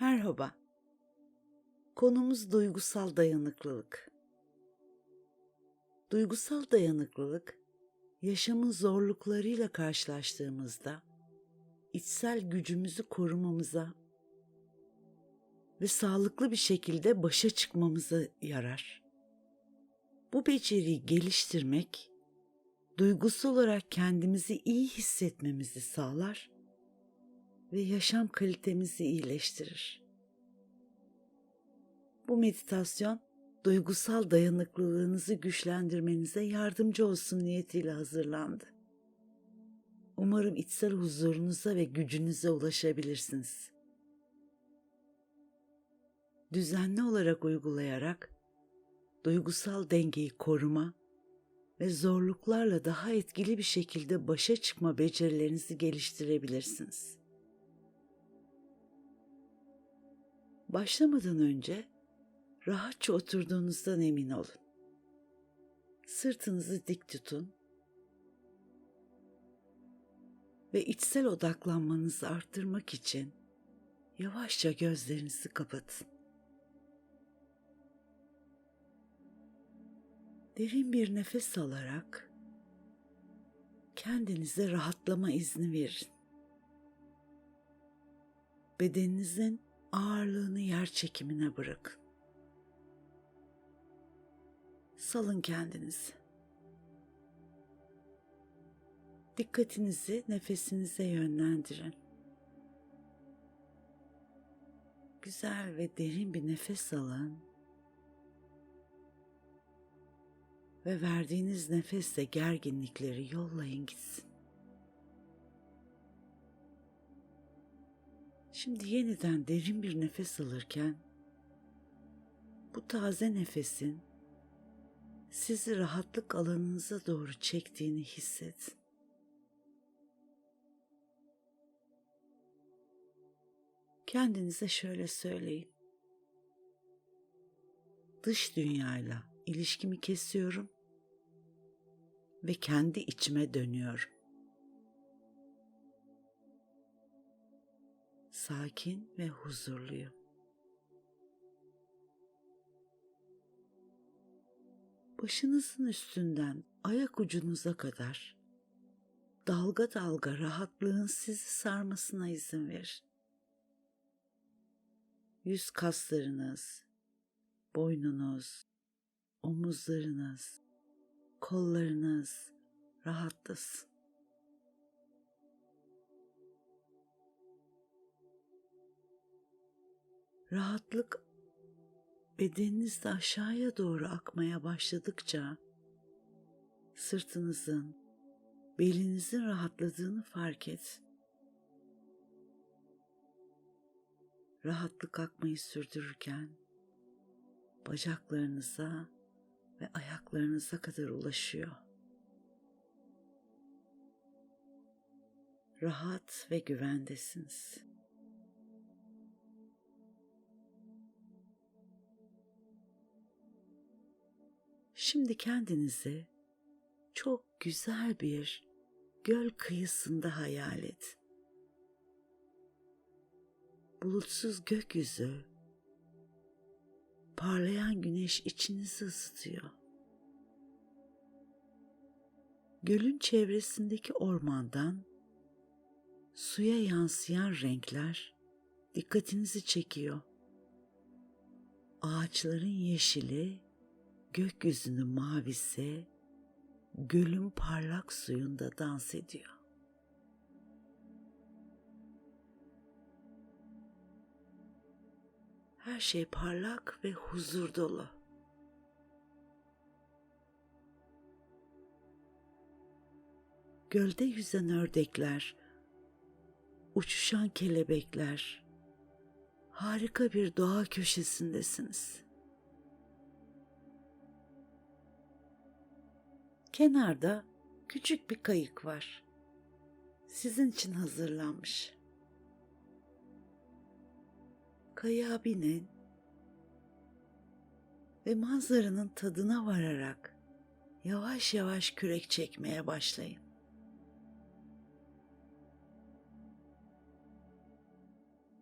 Merhaba. Konumuz duygusal dayanıklılık. Duygusal dayanıklılık, yaşamın zorluklarıyla karşılaştığımızda içsel gücümüzü korumamıza ve sağlıklı bir şekilde başa çıkmamıza yarar. Bu beceriyi geliştirmek duygusal olarak kendimizi iyi hissetmemizi sağlar ve yaşam kalitemizi iyileştirir. Bu meditasyon duygusal dayanıklılığınızı güçlendirmenize yardımcı olsun niyetiyle hazırlandı. Umarım içsel huzurunuza ve gücünüze ulaşabilirsiniz. Düzenli olarak uygulayarak duygusal dengeyi koruma ve zorluklarla daha etkili bir şekilde başa çıkma becerilerinizi geliştirebilirsiniz. Başlamadan önce rahatça oturduğunuzdan emin olun. Sırtınızı dik tutun ve içsel odaklanmanızı arttırmak için yavaşça gözlerinizi kapatın. Derin bir nefes alarak kendinize rahatlama izni verin. Bedeninizin ağırlığını yer çekimine bırakın. Salın kendinizi. Dikkatinizi nefesinize yönlendirin. Güzel ve derin bir nefes alın. Ve verdiğiniz nefesle gerginlikleri yollayın gitsin. Şimdi yeniden derin bir nefes alırken bu taze nefesin sizi rahatlık alanınıza doğru çektiğini hissedin. Kendinize şöyle söyleyin. Dış dünyayla ilişkimi kesiyorum ve kendi içime dönüyorum. Sakin ve huzurluyum. Başınızın üstünden ayak ucunuza kadar dalga dalga rahatlığın sizi sarmasına izin verin. Yüz kaslarınız, boynunuz, omuzlarınız, kollarınız rahatlasın. Rahatlık bedeninizde aşağıya doğru akmaya başladıkça sırtınızın, belinizin rahatladığını fark et. Rahatlık akmayı sürdürürken bacaklarınıza ve ayaklarınıza kadar ulaşıyor. Rahat ve güvendesiniz. Şimdi kendinizi çok güzel bir göl kıyısında hayal et. Bulutsuz gökyüzü, parlayan güneş içinizi ısıtıyor. Gölün çevresindeki ormandan suya yansıyan renkler dikkatinizi çekiyor. Ağaçların yeşili gökyüzünün mavisi gölün parlak suyunda dans ediyor. Her şey parlak ve huzur dolu. Gölde yüzen ördekler, uçuşan kelebekler, harika bir doğa köşesindesiniz.'' Kenarda küçük bir kayık var. Sizin için hazırlanmış. Kayığa binin ve manzaranın tadına vararak yavaş yavaş kürek çekmeye başlayın.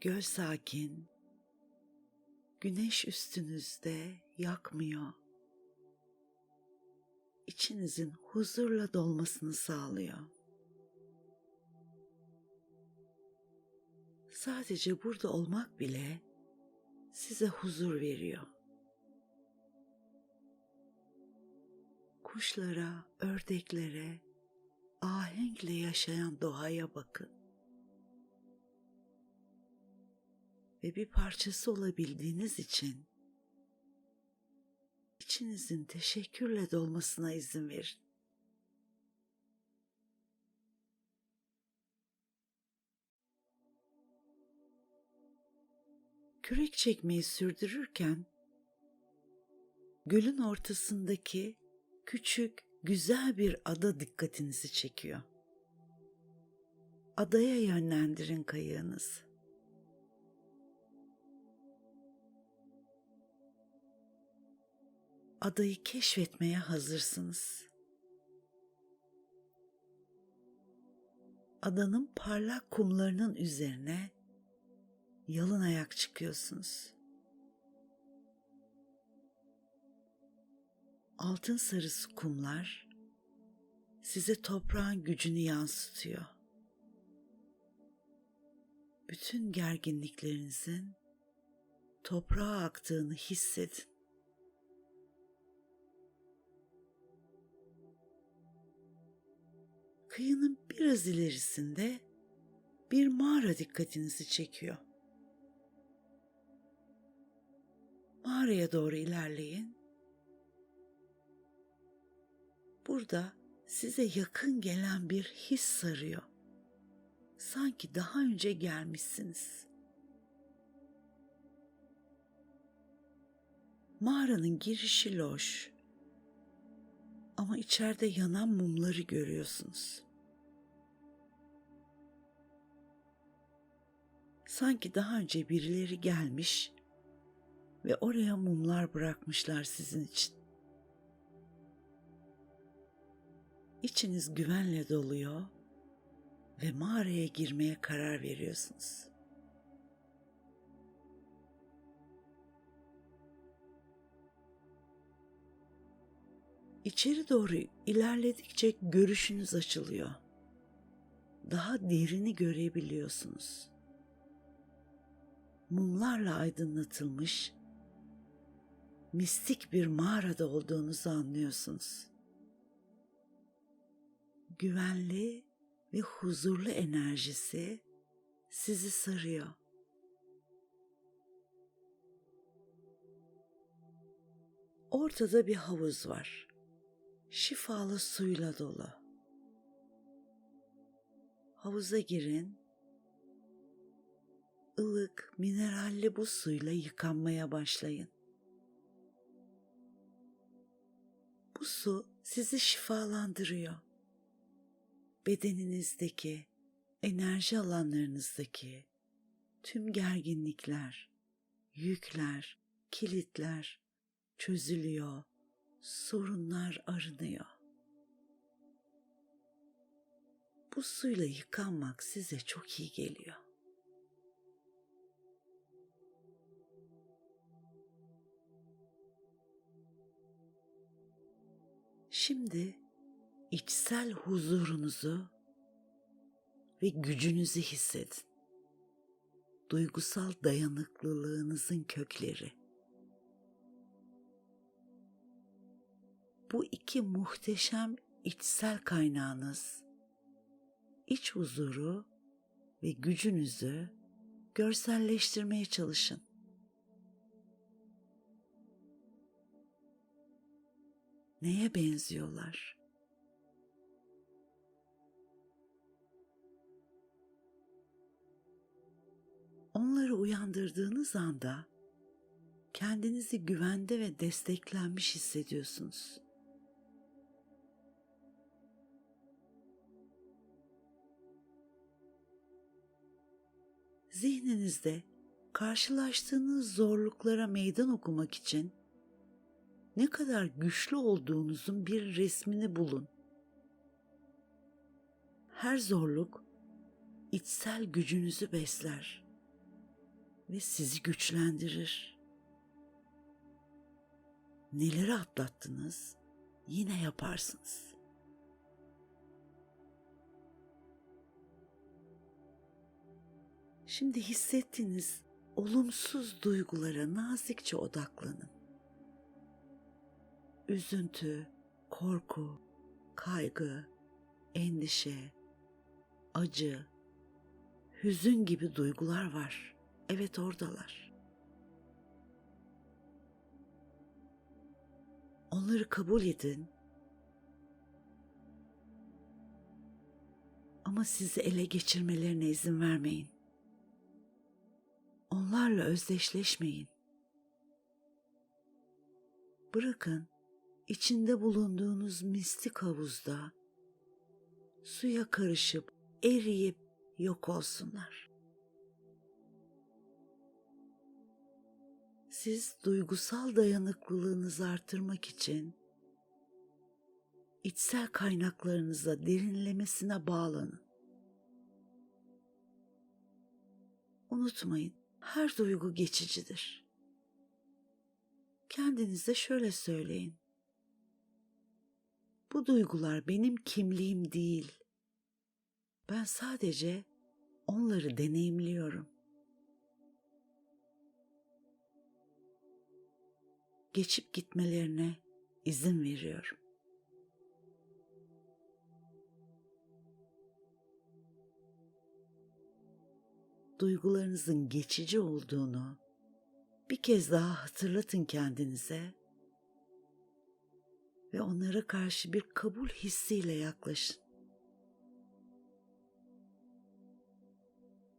Göl sakin, Güneş üstünüzde yakmıyor. İçinizin huzurla dolmasını sağlıyor. Sadece burada olmak bile size huzur veriyor. Kuşlara, ördeklere, ahenkle yaşayan doğaya bakın. Ve bir parçası olabildiğiniz için içinizin teşekkürle dolmasına izin verin. Kürek çekmeyi sürdürürken gölün ortasındaki küçük, güzel bir ada dikkatinizi çekiyor. Adaya yönlendirin kayığınızı. Adayı keşfetmeye hazırsınız. Adanın parlak kumlarının üzerine yalın ayak çıkıyorsunuz. Altın sarısı kumlar size toprağın gücünü yansıtıyor. Bütün gerginliklerinizin toprağa aktığını hissedin. Kıyının biraz ilerisinde bir mağara dikkatinizi çekiyor. Mağaraya doğru ilerleyin. Burada size yakın gelen bir his sarıyor. Sanki daha önce gelmişsiniz. Mağaranın girişi loş. Ama içeride yanan mumları görüyorsunuz. Sanki daha önce birileri gelmiş ve oraya mumlar bırakmışlar sizin için. İçiniz güvenle doluyor ve mağaraya girmeye karar veriyorsunuz. İçeri doğru ilerledikçe görüşünüz açılıyor. Daha derini görebiliyorsunuz. Mumlarla aydınlatılmış mistik bir mağarada olduğunuzu anlıyorsunuz. Güvenli ve huzurlu enerjisi sizi sarıyor. Ortada bir havuz var. Şifalı suyla dolu. Havuza girin. ılık, mineralli bu suyla yıkanmaya başlayın. Bu su sizi şifalandırıyor. Bedeninizdeki, enerji alanlarınızdaki tüm gerginlikler, yükler, kilitler çözülüyor, sorunlar arınıyor. Bu suyla yıkanmak size çok iyi geliyor. Şimdi içsel huzurunuzu ve gücünüzü hissedin. Duygusal dayanıklılığınızın kökleri. Bu iki muhteşem içsel kaynağınız iç huzuru ve gücünüzü görselleştirmeye çalışın. Neye benziyorlar? Onları uyandırdığınız anda kendinizi güvende ve desteklenmiş hissediyorsunuz. Zihninizde karşılaştığınız zorluklara meydan okumak için ne kadar güçlü olduğunuzun bir resmini bulun. Her zorluk içsel gücünüzü besler ve sizi güçlendirir. neleri atlattınız yine yaparsınız. Şimdi hissettiğiniz olumsuz duygulara nazikçe odaklanın. Üzüntü, korku, kaygı, endişe, acı, hüzün gibi duygular var. Evet oradalar. Onları kabul edin. Ama sizi ele geçirmelerine izin vermeyin. Onlarla özdeşleşmeyin. Bırakın içinde bulunduğunuz mistik havuzda suya karışıp eriyip yok olsunlar. Siz duygusal dayanıklılığınızı artırmak için içsel kaynaklarınıza derinlemesine bağlanın. Unutmayın, her duygu geçicidir. Kendinize şöyle söyleyin. Bu duygular benim kimliğim değil. Ben sadece onları deneyimliyorum. Geçip gitmelerine izin veriyorum. Duygularınızın geçici olduğunu bir kez daha hatırlatın kendinize ve onlara karşı bir kabul hissiyle yaklaşın.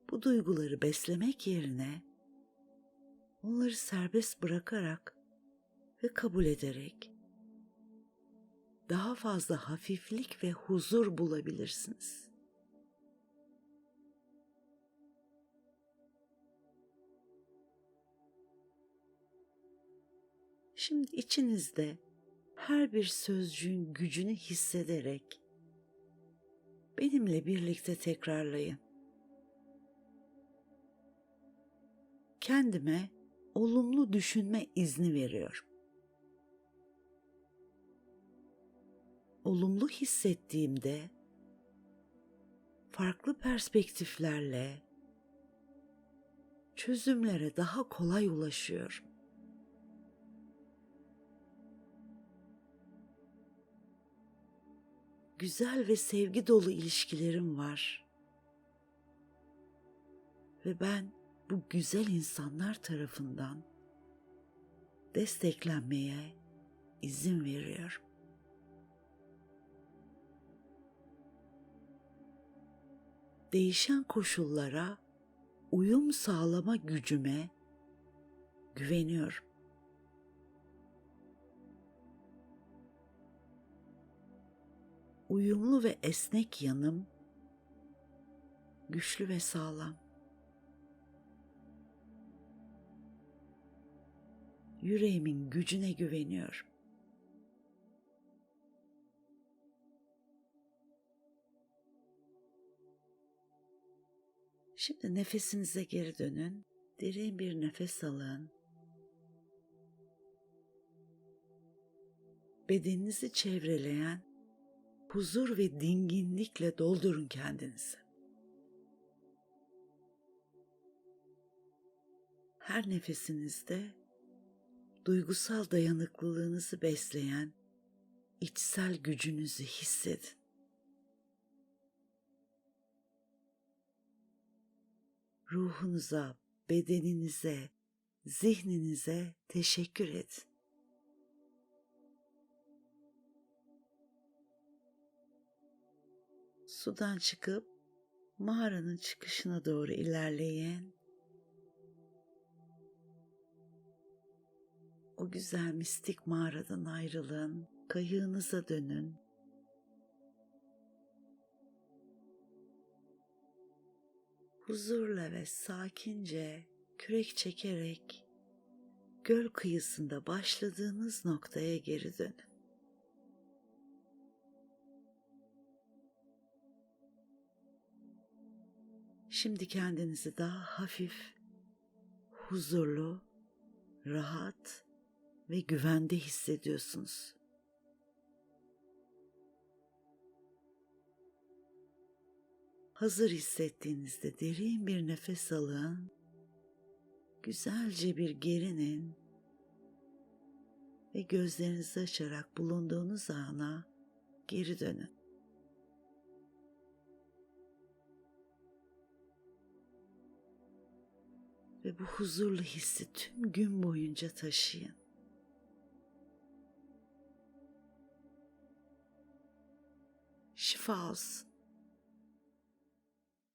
Bu duyguları beslemek yerine onları serbest bırakarak ve kabul ederek daha fazla hafiflik ve huzur bulabilirsiniz. Şimdi içinizde her bir sözcüğün gücünü hissederek benimle birlikte tekrarlayın. Kendime olumlu düşünme izni veriyorum. Olumlu hissettiğimde farklı perspektiflerle çözümlere daha kolay ulaşıyorum. Güzel ve sevgi dolu ilişkilerim var. Ve ben bu güzel insanlar tarafından desteklenmeye izin veriyorum. Değişen koşullara uyum sağlama gücüme güveniyorum. Uyumlu ve esnek yanım güçlü ve sağlam. Yüreğimin gücüne güveniyorum. Şimdi nefesinize geri dönün. Derin bir nefes alın. Bedeninizi çevreleyen huzur ve dinginlikle doldurun kendinizi. Her nefesinizde duygusal dayanıklılığınızı besleyen içsel gücünüzü hissedin. Ruhunuza, bedeninize, zihninize teşekkür edin. Sudan çıkıp mağaranın çıkışına doğru ilerleyin. O güzel mistik mağaradan ayrılın, kayığınıza dönün. Huzurla ve sakince kürek çekerek göl kıyısında başladığınız noktaya geri dönün. Şimdi kendinizi daha hafif, huzurlu, rahat ve güvende hissediyorsunuz. Hazır hissettiğinizde derin bir nefes alın. Güzelce bir gerinin ve gözlerinizi açarak bulunduğunuz ana geri dönün. Ve bu huzurlu hissi tüm gün boyunca taşıyın. Şifa olsun.